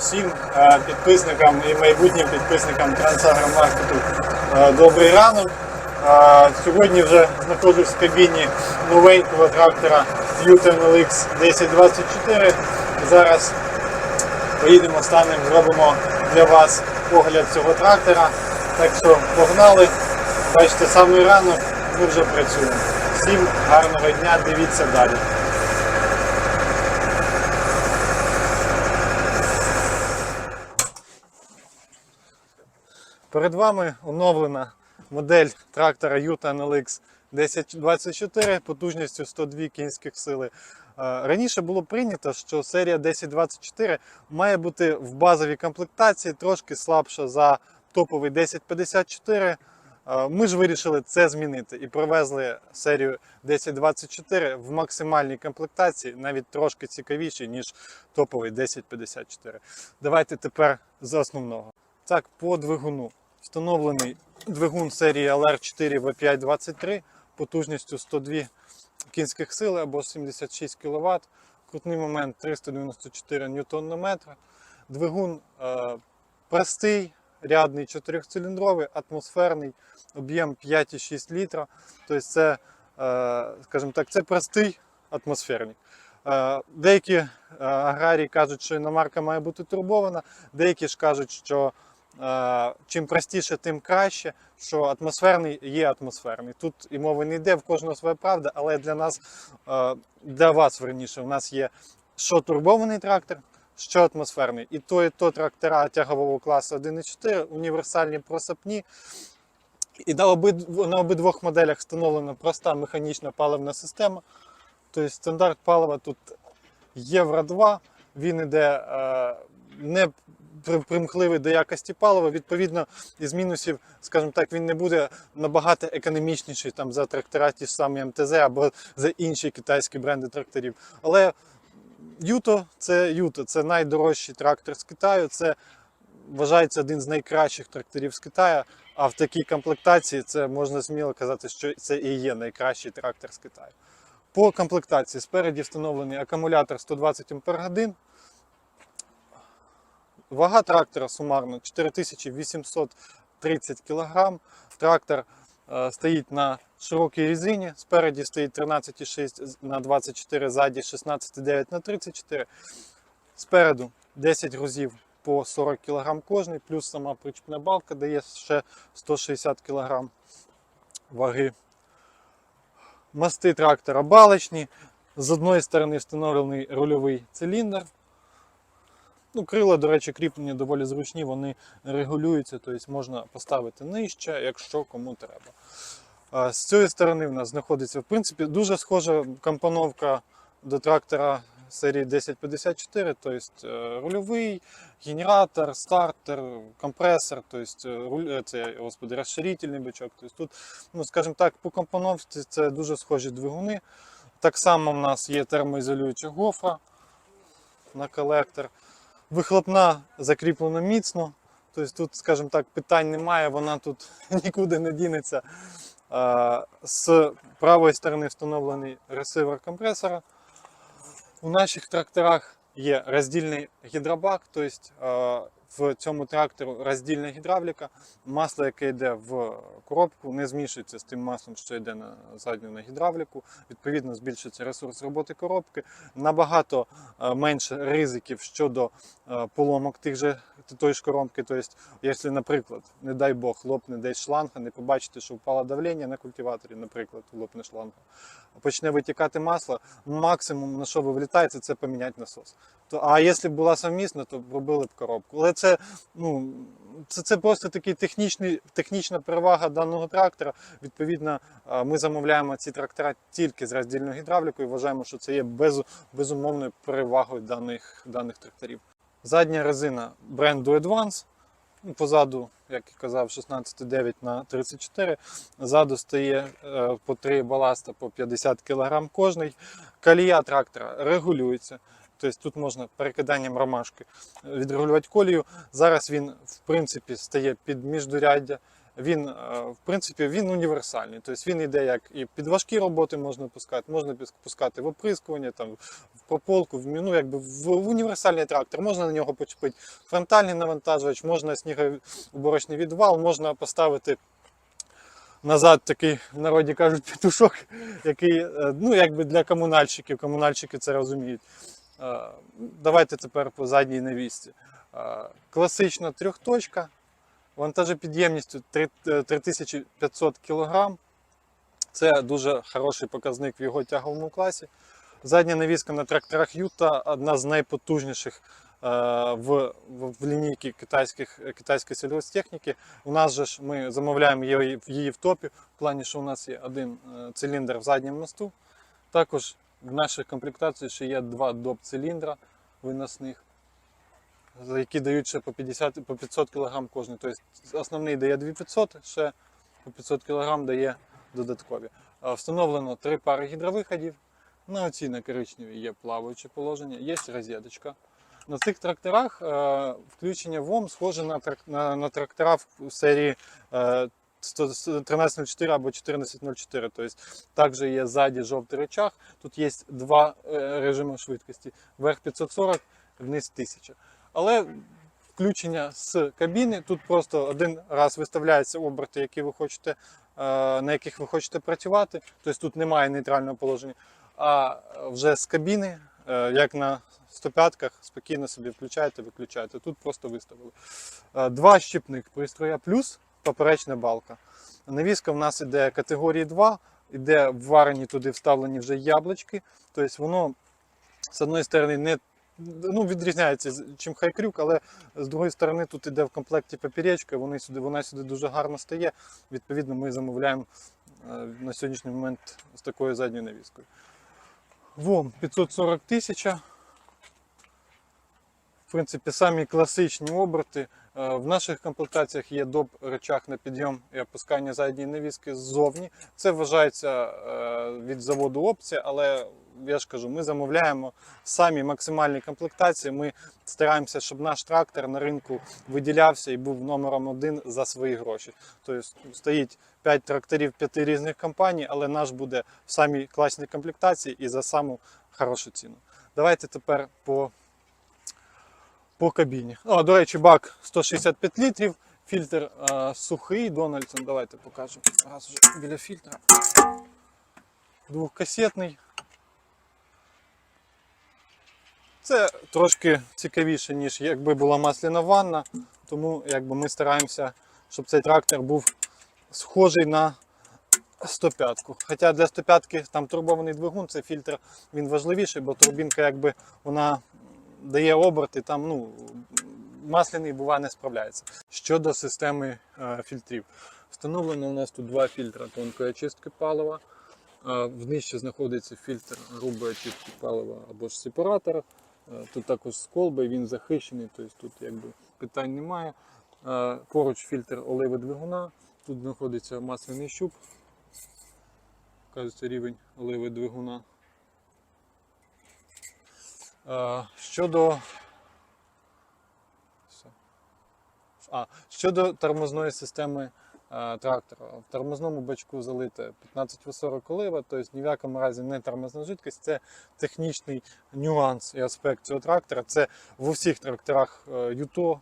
Всім е, підписникам і майбутнім підписникам Трансагромаркету е, добрий ранок. Е, Сьогодні вже знаходжусь в кабіні новенького трактора Yuten LX 1024. Зараз поїдемо, станемо, зробимо для вас огляд цього трактора. Так що погнали. Бачите, самий ранок ми вже працюємо. Всім гарного дня, дивіться далі. Перед вами оновлена модель трактора Yuta NLX 1024 потужністю 102 кінських сили. Е, Раніше було прийнято, що серія 1024 має бути в базовій комплектації трошки слабша за топовий 1054. Е, Ми ж вирішили це змінити і привезли серію 1024 в максимальній комплектації, навіть трошки цікавіші, ніж топовий 1054. Давайте тепер з основного. Так, по двигуну. Встановлений двигун серії LR4 V523 потужністю 102 кінських сили або 76 кВт. Крутний момент 394 Нм. Двигун е, простий, рядний, чотирьохциліндровий, атмосферний, об'єм 5,6 літра. Тобто це, е, скажімо так, це простий атмосферник. Е, Деякі е, аграрії кажуть, що іномарка має бути турбована, деякі ж кажуть, що чим простіше, тим краще, що атмосферний є атмосферний. Тут і мови не йде, в кожного своя правда, але для нас, е, для вас верніше, у нас є що турбований трактор, що атмосферний. І то, і то трактора тягового класу 1.4, універсальні просапні. І на, обид... на обидвох моделях встановлена проста механічна паливна система. Тобто стандарт палива тут Євро 2, він іде е, не примхливий до якості палива. Відповідно, із мінусів, скажімо так, він не буде набагато економічніший там, за трактора ті ж самі МТЗ або за інші китайські бренди тракторів. Але Юто це Юто, це найдорожчий трактор з Китаю. Це вважається один з найкращих тракторів з Китаю. А в такій комплектації це можна сміло казати, що це і є найкращий трактор з Китаю. По комплектації спереді встановлений акумулятор 120 Ах. Вага трактора сумарно 4830 кг. Трактор е, стоїть на широкій резині. Спереді стоїть 13,6 на 24, ззаді 16,9 на 34. Спереду 10 грузів по 40 кг кожний, плюс сама причепна балка дає ще 160 кг ваги. Мости трактора балочні. З одної сторони встановлений рульовий циліндр. Ну, крила, до речі, кріплені доволі зручні, вони регулюються, тобто можна поставити нижче, якщо кому треба. З цієї сторони в нас знаходиться, в принципі, дуже схожа компоновка до трактора серії 1054, тобто е, рульовий, генератор, стартер, компресор, тобто е, е, це, господи, розширительний бичок. Тобто тут, ну, скажімо так, по компоновці це дуже схожі двигуни. Так само в нас є термоізолююча гофра на колектор. Вихлопна закріплена міцно. Тобто тут, скажімо так, питань немає, вона тут нікуди не дінеться. З правої сторони встановлений ресивер компресора. У наших тракторах є роздільний гідробак, тобто в цьому трактору роздільна гідравліка. Масло, яке йде в коробку, не змішується з тим маслом, що йде на задню на гідравліку. Відповідно, збільшується ресурс роботи коробки. Набагато е, менше ризиків щодо е, поломок тих же тої ж коробки. Тобто, якщо, наприклад, не дай Бог, лопне десь шланга, не побачите, що впало давлення на культиваторі, наприклад, лопне шланга, почне витікати масло, максимум на що ви влітаєте, це поміняти насос. А якщо була совмісна, то робили б коробку. Але це, ну, це, це просто такий технічний, технічна перевага даного трактора. Відповідно, ми замовляємо ці трактора тільки з роздільною гідравлікою і вважаємо, що це є без, безумовною перевагою даних, даних тракторів. Задня резина бренду Advance. Позаду, як я казав, 16,9 на 34. Ззаду стає е, по 3 баласта по 50 кг кожний. Колія трактора регулюється. Тобто тут можна перекиданням ромашки відрегулювати колію. Зараз він, в принципі, стає під міждуряддя. він, е, в принципі, він універсальний. Тобто він йде як і під важкі роботи можна пускати, можна пускати в оприскування, там, в прополку, в ну, якби в, в універсальний трактор. Можна на нього почепити фронтальний навантажувач, можна снігоуборочний відвал, можна поставити назад такий, в народі кажуть, петушок, який е, ну, якби для комунальщиків, комунальщики це розуміють. Е, Давайте тепер по задній навісці. Е, Класична трьохточка, вантажопідємністю е, 3500 кг. Це дуже хороший показник в його тяговому класі. Задня навіска на тракторах Юта одна з найпотужніших е, в, в, в лінійці китайських, китайської сільгосптехніки. У нас же ж ми замовляємо її, її в топі, в плані, що у нас є один е, циліндр в задньому мосту. Також в наших комплектаціях ще є два доп-циліндра виносних, які дають ще по 50 по 500 кг кожен. Тобто основний дає 2500, ще по 500 кг дає додаткові. Встановлено три пари гідровиходів. На оцій на коричневій є плаваюче положення, є розеточка. На цих тракторах е, включення ВОМ схоже на, трак- на, на трактора в серії е, 100 1304 або 1404. Тобто також є ззаді жовтий речах. Тут є два е, режими швидкості: вверх 540, вниз 1000. Але включення з кабіни тут просто один раз виставляються оберти, які ви хочете, е, на яких ви хочете працювати. Тобто тут немає нейтрального положення. А вже з кабіни, е, як на 105-ках, спокійно собі включаєте, виключаєте. Тут просто виставили. Два щіпник пристроя плюс поперечна балка. Навіска в нас іде категорії 2, іде вварені туди вставлені вже яблучки. Тобто воно з одної сторони не ну, відрізняється чим хайкрюк, але з другої сторони тут іде в комплекті поперечка, вони сюди, вона сюди дуже гарно стає. Відповідно, ми замовляємо е, на сьогоднішній момент з такою задньою навіскою. ВОМ 540 тисяч. В принципі, самі класичні оберти. Е, В наших комплектаціях є доп речах на підйом і опускання задньої навіски ззовні. Це вважається е, від заводу опція, але я ж кажу, ми замовляємо самі максимальні комплектації. Ми стараємося, щоб наш трактор на ринку виділявся і був номером один за свої гроші. Тобто стоїть 5 тракторів 5 різних компаній, але наш буде в самій класній комплектації і за саму хорошу ціну. Давайте тепер по по кабіні. О, до речі, бак 165 літрів, фільтр е, сухий Дональдсон. Давайте покажемо. Раз вже біля фільтра. Двохкасетний. Це трошки цікавіше, ніж якби була масляна ванна, тому якби ми стараємося, щоб цей трактор був схожий на 105-ку. Хоча для 105-ки там турбований двигун, це фільтр він важливіший, бо турбінка якби вона дає оберти, там ну, масляний бува не справляється. Щодо системи е, фільтрів. Встановлено у нас тут два фільтри тонкої очистки палива. Е, Внижче знаходиться фільтр грубої очистки палива або ж сепаратор. Е, Тут також з колби, він захищений, тобто тут якби питань немає. Поруч фільтр оливи двигуна. Тут знаходиться масляний щуп. Кажеться рівень оливи двигуна. Е, Щодо. А, щодо тормозної системи е, трактора. В тормозному бачку залите 15 В40 олива, тобто ні в якому разі не тормозна жидкість, це технічний нюанс і аспект цього трактора. Це в усіх тракторах е, ЮТО.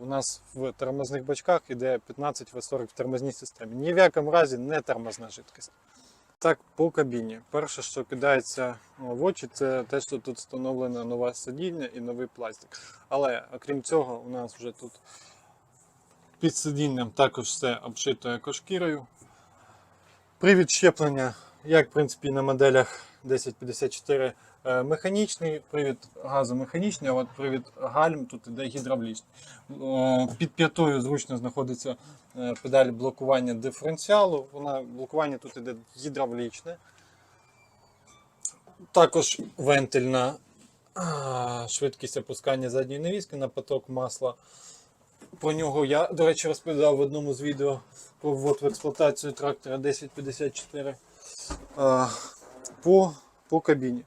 У нас в тормозних бачках іде 15 В40 в тормозній системі. Ні в якому разі не тормозна жидкість. Так, по кабіні. Перше, що кидається в очі, це те, що тут встановлено нове сидіння і новий пластик. Але окрім цього, у нас вже тут під сидінням також все обшито екошкірою. Привід щеплення, як в принципі на моделях 1054 е, механічний, привід газу механічний, а от привід гальм тут іде гідравлічний. Е, Під п'ятою зручно знаходиться е, педаль блокування диференціалу. Вона блокування тут іде гідравлічне. Також вентиль на а, швидкість опускання задньої навіски на поток масла. Про нього я, до речі, розповідав в одному з відео про ввод в експлуатацію трактора 1054. По, по кабіні.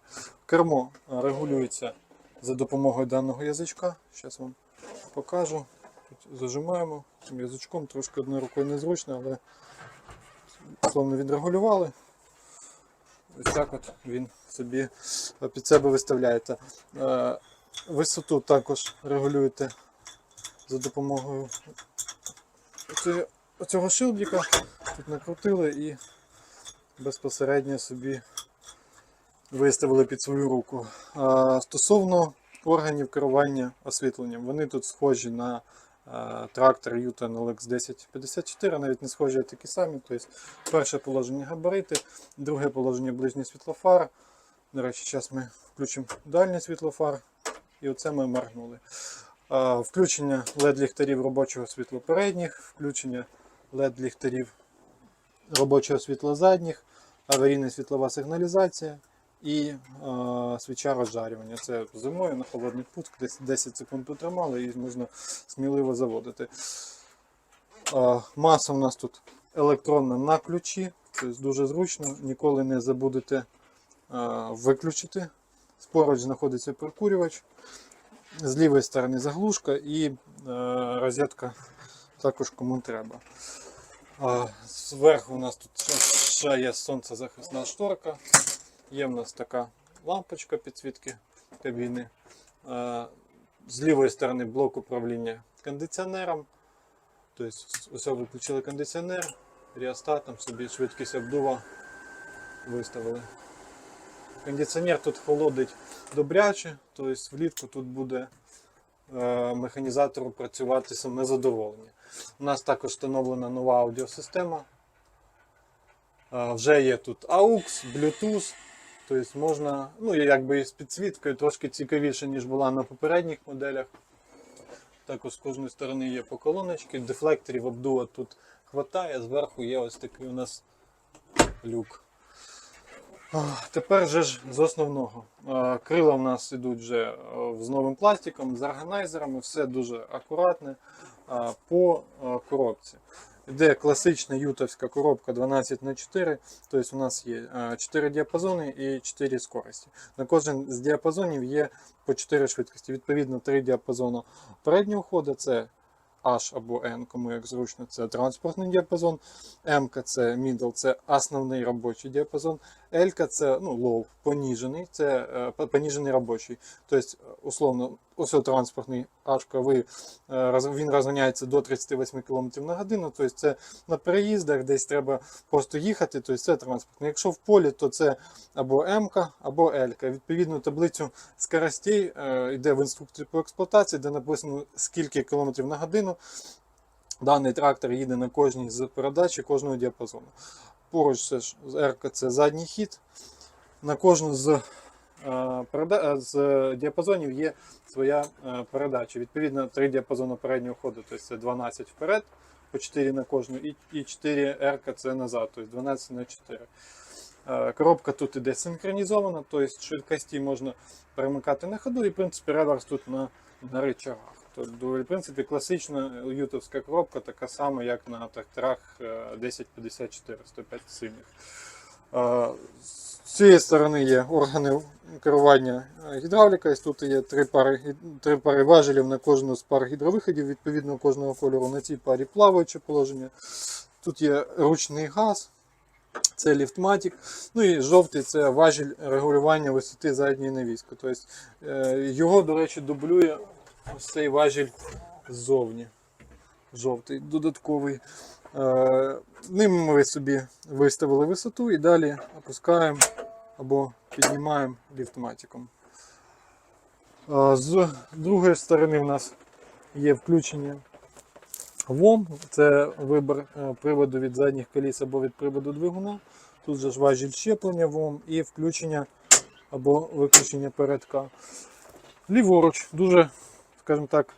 Кермо регулюється за допомогою даного язичка. Зараз вам покажу. Тут зажимаємо цим язичком, трошки одною рукою незручно, але словно відрегулювали. Ось так от він собі е, під себе виставляєте. Е, Висоту також регулюєте за допомогою оцього шилдика. Тут накрутили і безпосередньо собі виставили під свою руку. Стосовно органів керування освітленням, вони тут схожі на трактор Yuten LX 1054, навіть не схожі, а такі самі. Тобто, перше положення габарити, друге положення ближній світлофар. До речі, зараз ми включимо дальній світлофар, і оце ми моргнули. Включення LED-ліхтарів робочого світла передніх, включення LED-ліхтарів робочого світла задніх, аварійна світлова сигналізація і е, свіча розжарювання. Це зимою на холодний пуск, десь 10 секунд потримали і можна сміливо заводити. Е, маса у нас тут електронна на ключі, тобто дуже зручно, ніколи не забудете е, виключити. Поруч знаходиться прикурювач, з лівої сторони заглушка і е, розетка також кому треба. А, Зверху у нас тут ще є сонцезахисна шторка. Є в нас така лампочка підсвітки кабіни. З лівої сторони блок управління кондиціонером. Тобто, ось виключили кондиціонер, ріостатом собі швидкість обдува виставили. Кондиціонер тут холодить добряче, тобто влітку тут буде е, механізатору працювати саме задоволення. У нас також встановлена нова аудіосистема. Е, Вже є тут AUX, Bluetooth. Тобто можна, ну якби з підсвіткою трошки цікавіше, ніж була на попередніх моделях. Також з кожної сторони є по колоночки, дефлекторів обдува тут хватає, зверху є ось такий у нас люк. Тепер же ж з основного. Крила в нас йдуть вже е, з новим пластиком, з органайзерами, все дуже акуратне по е, коробці. Йде класична ютовська коробка 12 на 4 тобто у нас є 4 діапазони і 4 скорості. На кожен з діапазонів є по 4 швидкості. Відповідно, 3 діапазони переднього ходу це H або N, кому як зручно, це транспортний діапазон. M це middle, це основний робочий діапазон. L це ну, low, поніжений, це е, поніжений робочий. Тобто, условно, ось о транспортний H, ви, е, він розганяється до 38 км на годину. Тобто це на переїздах, десь треба просто їхати, тобто це транспортний. Якщо в полі, то це або М, або L. Відповідно, таблицю скоростей е, йде в інструкції по експлуатації, де написано скільки кілометрів на годину. Даний трактор їде на кожній з передач кожного діапазону. Поруч це ж R це задній хід. На кожну з, з діапазонів є своя е, передача. Відповідно, три діапазони переднього ходу, тобто це 12 вперед, по 4 на кожну, і, і 4 R це назад, тобто 12 на 4. Е, Коробка тут іде синхронізована, тобто швидкості можна перемикати на ходу, і в принципі реверс тут на, на рычагах. Тобто, в принципі, класична ютовська коробка така сама, як на тракторах е, 1054 105 сильних. З цієї сторони є органи керування е, гідравліка. Тут є три пари, три пари важелів на кожну з пар гідровиходів, відповідно кожного кольору. На цій парі плаваюче положення. Тут є ручний газ, це ліфтматик. Ну і жовтий це важіль регулювання висоти задньої навіски. Тобто, е, його, до речі, дублює ось цей важіль ззовні. Жовтий, додатковий. Е, Ним ми собі виставили висоту і далі опускаємо або піднімаємо ліфтматиком. Е, З другої сторони в нас є включення ВОМ, це вибір е, приводу від задніх коліс або від приводу двигуна. Тут же ж важіль щеплення ВОМ і включення або виключення передка. Ліворуч, дуже, скажімо так,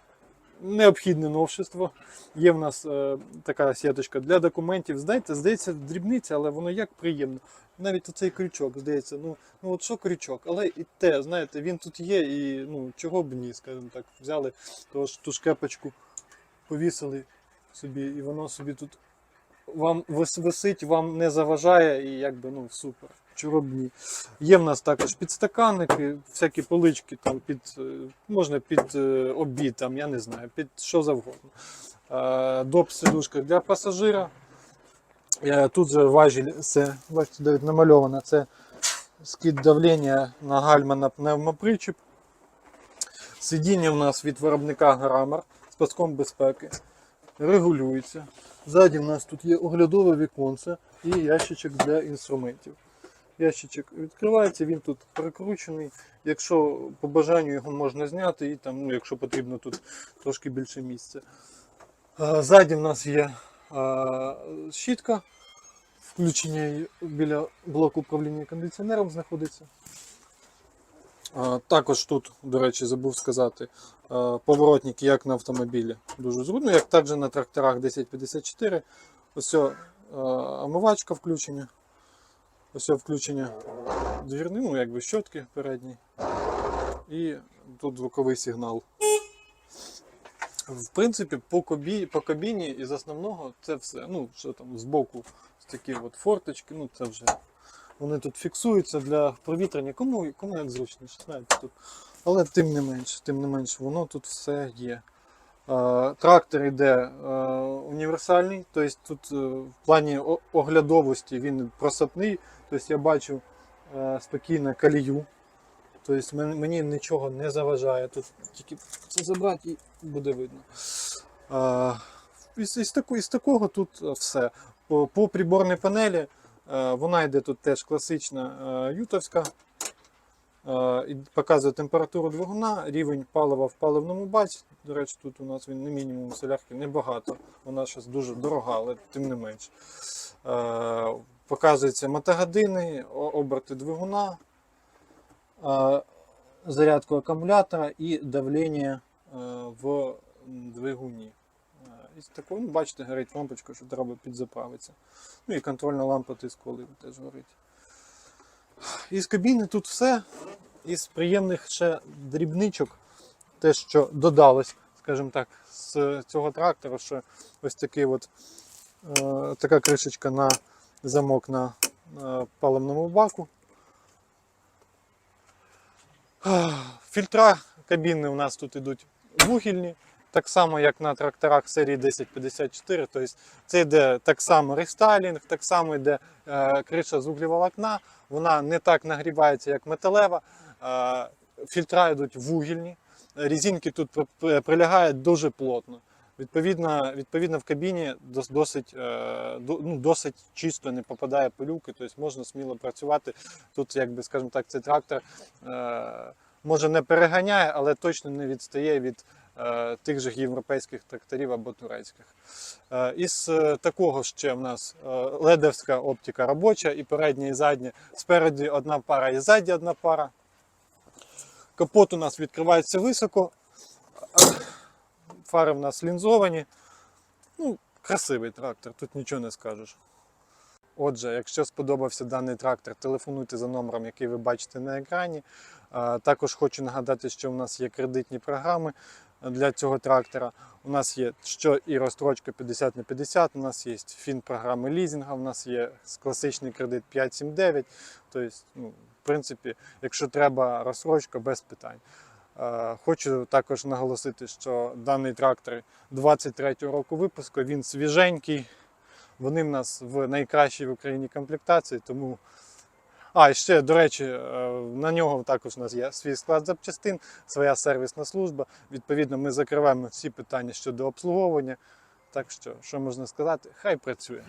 необхідне новшество. Є в нас е, така сіточка для документів. Знаєте, здається, дрібниця, але воно як приємно. Навіть оцей крючок, здається, ну, ну от що крючок, але і те, знаєте, він тут є, і ну, чого б ні, скажімо так, взяли ту, ту шкепочку, повісили собі, і воно собі тут вам висить, вам не заважає, і якби ну супер. Чоробні. Є в нас також підстаканники, всякі полички, там під, е, можна під е, обід, там, я не знаю, під що завгодно. Е, Доп сидушка для пасажира. Тут же важіль, це, бачите, навіть намальовано, це скид давлення на гальма на пневмопричіп. Сидіння в нас від виробника Грамар з паском безпеки. Регулюється. Ззаді в нас тут є оглядове віконце і ящичок для інструментів. Ящичок відкривається, він тут прикручений. Якщо по бажанню його можна зняти, і там, ну, якщо потрібно, тут трошки більше місця. Ззаді в нас є щітка, включення біля блоку управління кондиціонером знаходиться. Також тут, до речі, забув сказати, а, поворотники, як на автомобілі, дуже зручно, як також на тракторах 1054. Ось омивачка включення. Ось включення двірни, ну якби щотки передні. І тут звуковий сигнал. В принципі, по, кабі, по кабіні із основного це все. Ну, що там збоку такі от форточки, ну це вже вони тут фіксуються для провітряння. Кому, кому як зручніше, знаєте, тут. Але тим не менш, тим не менш, воно тут все є. Трактор йде універсальний, тобто тут е, в плані оглядовості він просапний. Тобто я бачу е, спокійно колію. Тобто мені нічого не заважає. Тут тільки це забрати і буде видно. Із, таку- із такого тут е, все. По, по приборній панелі вона йде тут теж класична ютовська. Е, і Показує температуру двигуна, рівень палива в паливному баці. До речі, тут у нас він не мінімум солярки, небагато. Вона зараз дуже дорога, але тим не менш. Е, Показуються мотогодини, оберти двигуна, е, зарядку акумулятора і давлення в двигуні. Е, Із ну, бачите, горить лампочка, що треба підзаправитися. Ну і контрольна лампа тисколи теж горить. Із кабіни тут все. Із приємних ще дрібничок, те, що додалось, скажімо так, з цього трактора, що ось такий от, е, така кришечка на замок на, е, паливному баку. Фільтра кабіни у нас тут йдуть вугільні, так само як на тракторах серії 1054. Тобто це йде так само рестайлінг, так само йде е, криша з углеволокна, вона не так нагрівається, як металева. Е, фільтра йдуть вугільні, різинки тут при- при- прилягають дуже плотно. Відповідно, відповідно в кабіні досить, е, ну, досить чисто не попадає пилюки, тобто можна сміло працювати. Тут, якби, скажімо так, цей трактор е, може не переганяє, але точно не відстає від тих же європейських тракторів або турецьких. Е, із е, такого ще в нас е, ледовська оптика робоча, і передня, і задня. Спереді одна пара, і ззаді одна пара. Капот у нас відкривається високо. Фари в нас лінзовані. Ну, красивий трактор, тут нічого не скажеш. Отже, якщо сподобався даний трактор, телефонуйте за номером, який ви бачите на екрані. Також хочу нагадати, що у нас є кредитні програми для цього трактора. У нас є що і розстрочка 50 на 50, у нас є фін-програми лізінга, у нас є класичний кредит 579. Тобто, ну, в принципі, якщо треба розстрочка, без питань. Е, Хочу також наголосити, що даний трактор 23-го року випуску, він свіженький. Вони в нас в найкращій в Україні комплектації, тому. А, і ще, до речі, е, на нього також у нас є свій склад запчастин, своя сервісна служба. Відповідно, ми закриваємо всі питання щодо обслуговування. Так що, що можна сказати, хай працює.